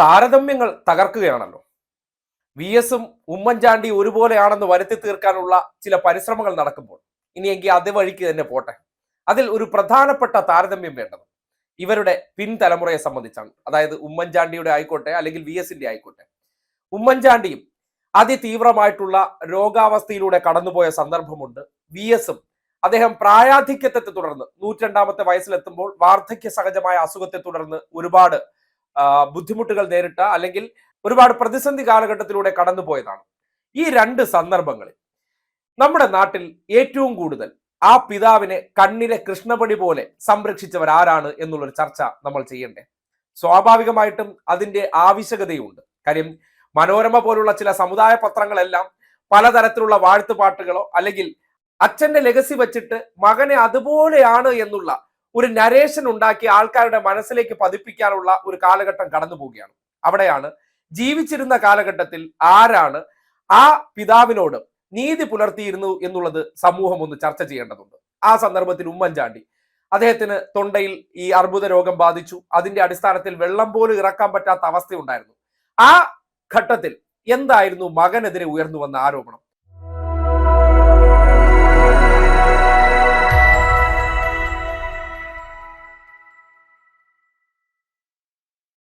താരതമ്യങ്ങൾ തകർക്കുകയാണല്ലോ. V എസും ഉമ്മൻചാണ്ടി ഒരുപോലെയാണെന്ന് വരുത്തി തീർക്കാനുള്ള ചില പരിശ്രമങ്ങൾ നടക്കുമ്പോൾ ഇനിയെങ്കിൽ അതേ വഴിക്ക് തന്നെ പോട്ടെ. അതിൽ ഒരു പ്രധാനപ്പെട്ട താരതമ്യം വേണ്ടത് ഇവരുടെ പിൻതലമുറയെ സംബന്ധിച്ചാണ്. അതായത് ഉമ്മൻചാണ്ടിയുടെ ആയിക്കോട്ടെ അല്ലെങ്കിൽ വി എസിന്റെ ആയിക്കോട്ടെ. ഉമ്മൻചാണ്ടിയും അതിതീവ്രമായിട്ടുള്ള രോഗാവസ്ഥയിലൂടെ കടന്നുപോയ സന്ദർഭമുണ്ട്. വി എസും അദ്ദേഹം പ്രായാധിക്യത്തെ തുടർന്ന് നൂറ്റിരണ്ടാമത്തെ വയസ്സിലെത്തുമ്പോൾ വാർദ്ധക്യ സഹജമായ അസുഖത്തെ തുടർന്ന് ഒരുപാട് ബുദ്ധിമുട്ടുകൾ നേരിട്ട അല്ലെങ്കിൽ ഒരുപാട് പ്രതിസന്ധി കാലഘട്ടത്തിലൂടെ കടന്നുപോയതാണ്. ഈ രണ്ട് സന്ദർഭങ്ങളിൽ നമ്മുടെ നാട്ടിൽ ഏറ്റവും കൂടുതൽ ആ പിതാവിനെ കണ്ണിലെ കൃഷ്ണപടി പോലെ സംരക്ഷിച്ചവർ ആരാണ് എന്നുള്ളൊരു ചർച്ച നമ്മൾ ചെയ്യണ്ടേ? സ്വാഭാവികമായിട്ടും അതിന്റെ ആവശ്യകതയുണ്ട്. കാര്യം മനോരമ പോലുള്ള ചില സമുദായ പത്രങ്ങളെല്ലാം പലതരത്തിലുള്ള വാഴ്ത്തുപാട്ടുകളോ അല്ലെങ്കിൽ അച്ഛന്റെ ലെഗസി വെച്ചിട്ട് മകനെ അതുപോലെയാണ് എന്നുള്ള ഒരു നരേഷൻ ഉണ്ടാക്കി ആൾക്കാരുടെ മനസ്സിലേക്ക് പതിപ്പിക്കാനുള്ള ഒരു കാലഘട്ടം കടന്നു പോവുകയാണ്. അവിടെയാണ് ജീവിച്ചിരുന്ന കാലഘട്ടത്തിൽ ആരാണ് ആ പിതാവിനോട് നീതി പുലർത്തിയിരുന്നു എന്നുള്ളത് സമൂഹം ഒന്ന് ചർച്ച ചെയ്യേണ്ടതുണ്ട്. ആ സന്ദർഭത്തിൽ ഉമ്മൻചാണ്ടി അദ്ദേഹത്തിന് തൊണ്ടയിൽ ഈ അർബുദ രോഗം ബാധിച്ചു. അതിന്റെ അടിസ്ഥാനത്തിൽ വെള്ളം പോലും ഇറക്കാൻ പറ്റാത്ത അവസ്ഥയുണ്ടായിരുന്നു. ആ ഘട്ടത്തിൽ എന്തായിരുന്നു മകനെതിരെ ഉയർന്നു വന്ന ആരോപണം?